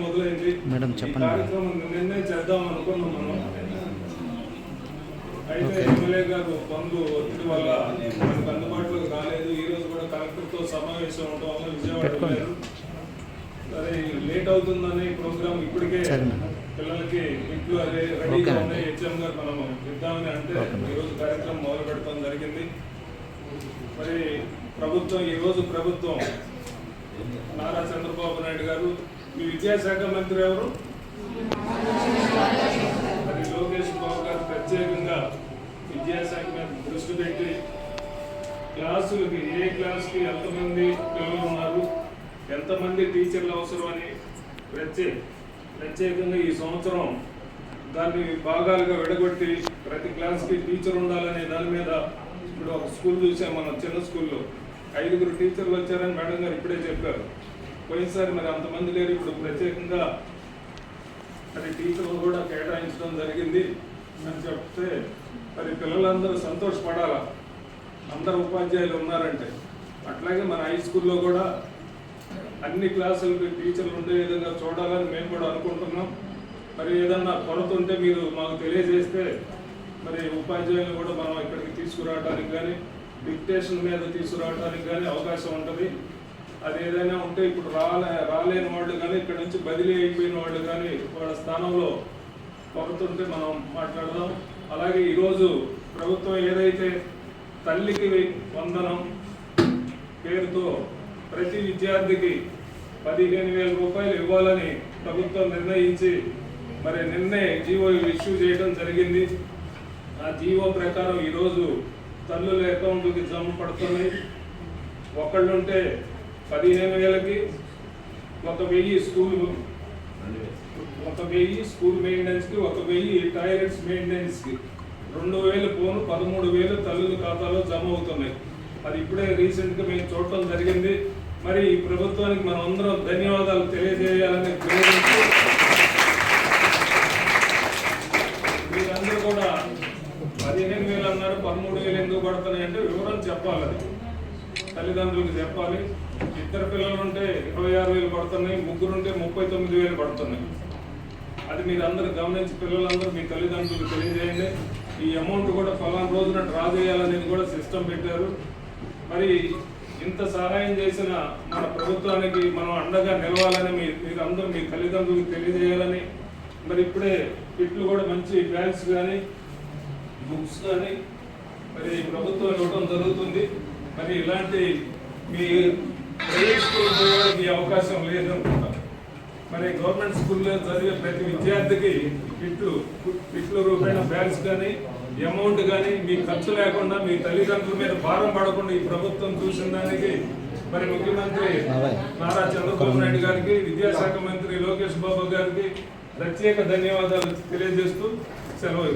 మొదలైంది మేడం చెప్పండి. కార్యక్రమం నిన్నే చేద్దాం అనుకున్నాం మనం అయితే. ఎమ్మెల్యే గారు పనులు ఒత్తిడి వల్ల మనకు అందుబాటులోకి రాలేదు ఈ రోజు కూడా సమావేశం ఉండడం వల్ల విజయవాడ సరే లేట్ అవుతుందని ప్రోగ్రామ్ ఇప్పటికే. పిల్లలకి ఇంట్లో అదే రెడీగా ఓకే. ఉన్నాయి హెచ్ఎం గారు మనం ఇద్దామని అంటే ఓకే. ఈ రోజు కార్యక్రమం మొదలు పెడతాం జరిగింది మరి ప్రభుత్వం ఈ రోజు ప్రభుత్వం నారా చంద్రబాబు నాయుడు గారు మీ విద్యాశాఖ మంత్రి ఎవరు? మరి లోకేష్ బాబు గారు ప్రత్యేకంగా విద్యాశాఖ మీద దృష్టి పెట్టి క్లాసులకి ఏ క్లాస్కి ఎంతమంది పిల్లలు ఉన్నారు ఎంతమంది టీచర్లు అవసరం అని ప్రత్యేక ప్రత్యేకంగా ఈ సంవత్సరం దాన్ని భాగాలుగా విడగొట్టి ప్రతి క్లాస్కి టీచర్ ఉండాలనే దాని మీద ఇప్పుడు ఒక స్కూల్ చూసాం మనం చిన్న స్కూల్లో. ఐదుగురు టీచర్లు వచ్చారని మేడం గారు ఇప్పుడే చెప్పారు. పోయినసారి మరి అంతమంది లేరు. ఇప్పుడు ప్రత్యేకంగా మరి టీచర్లు కూడా కేటాయించడం జరిగింది. అని చెప్తే మరి పిల్లలందరూ సంతోషపడాలా? అందరు ఉపాధ్యాయులు ఉన్నారంటే. అట్లాగే మన హై స్కూల్లో కూడా అన్ని క్లాసులకి టీచర్లు ఉండే విధంగా చూడాలని మేము కూడా అనుకుంటున్నాం. మరి ఏదన్నా కొరత ఉంటే మీరు మాకు తెలియజేస్తే మరి ఉపాధ్యాయులు కూడా మనం ఇక్కడికి తీసుకురావడానికి కానీ డిక్టేషన్ మీద తీసుకురావడానికి కానీ అవకాశం ఉంటుంది. అది ఏదైనా ఉంటే ఇప్పుడు రాలే రాలేని వాళ్ళు కానీ ఇక్కడ నుంచి బదిలీ అయిపోయిన వాళ్ళు కానీ వాళ్ళ స్థానంలో కొరత మనం మాట్లాడదాం. అలాగే ఈరోజు ప్రభుత్వం ఏదైతే తల్లికి వందనం పేరుతో ప్రతి విద్యార్థికి పదిహేను వేల రూపాయలు ఇవ్వాలని ప్రభుత్వం నిర్ణయించి మరి నిన్నే జీవో ఇష్యూ చేయడం జరిగింది. ఆ జీవో ప్రకారం ఈరోజు తల్లుల అకౌంట్కి జమ పడుతున్నాయి. ఒకళ్ళుంటే పదిహేను వేలకి ఒక వెయ్యి స్కూల్. ఒక వెయ్యి స్కూల్ మెయింటెనెన్స్కి ఒక వెయ్యి టాయిలెట్స్ మెయింటెనెన్స్కి. రెండు వేలు పోను పదమూడు వేలు తల్లుల ఖాతాలో జమ అవుతున్నాయి. అది ఇప్పుడే రీసెంట్గా మేము చూడటం జరిగింది. మరి ఈ ప్రభుత్వానికి మనం అందరం ధన్యవాదాలు తెలియజేయాలని ప్రేరేపిస్తూ మీరందరూ కూడా పదిహేను వేలు అన్నారు పదమూడు వేలు ఎందుకు పడుతున్నాయి అంటే వివరం చెప్పాలి అది. తల్లిదండ్రులకు చెప్పాలి. ఇద్దరు పిల్లలు ఉంటే ఇరవై ఆరు వేలు పడుతున్నాయి ముగ్గురు ఉంటే ముప్పై తొమ్మిది వేలు పడుతున్నాయి. అది మీరు అందరూ గమనించి పిల్లలందరూ మీ తల్లిదండ్రులకు తెలియజేయండి. ఈ అమౌంట్ కూడా ఫలానా రోజున డ్రా చేయాలనేది కూడా సిస్టమ్ పెట్టారు. మరి ఇంత సహాయం చేసిన మన ప్రభుత్వానికి మనం అండగా నిలవాలని మీ మీరు అందరూ మీ తల్లిదండ్రులకు తెలియజేయాలని మరి ఇప్పుడే కిట్లు కూడా మంచి బ్యాగ్స్ కానీ బుక్స్ కానీ మరి ప్రభుత్వం ఇవ్వడం జరుగుతుంది. మరి ఇలాంటి మీ ఈ అవకాశం లేదు అనుకుంటా మరి గవర్నమెంట్ స్కూల్లో చదివే ప్రతి విద్యార్థికి కిట్లు కిట్ల రూపాయల బ్యాగ్స్ కానీ అమౌంట్ కానీ మీ ఖర్చు లేకుండా మీ తల్లిదండ్రుల మీద భారం పడకుండా ఈ ప్రభుత్వం చూసిన దానికి మరి ముఖ్యమంత్రి నారా చంద్రబాబు నాయుడు గారికి విద్యాశాఖ మంత్రి లోకేష్ బాబు గారికి ప్రత్యేక ధన్యవాదాలు తెలియజేస్తూ సెలవు.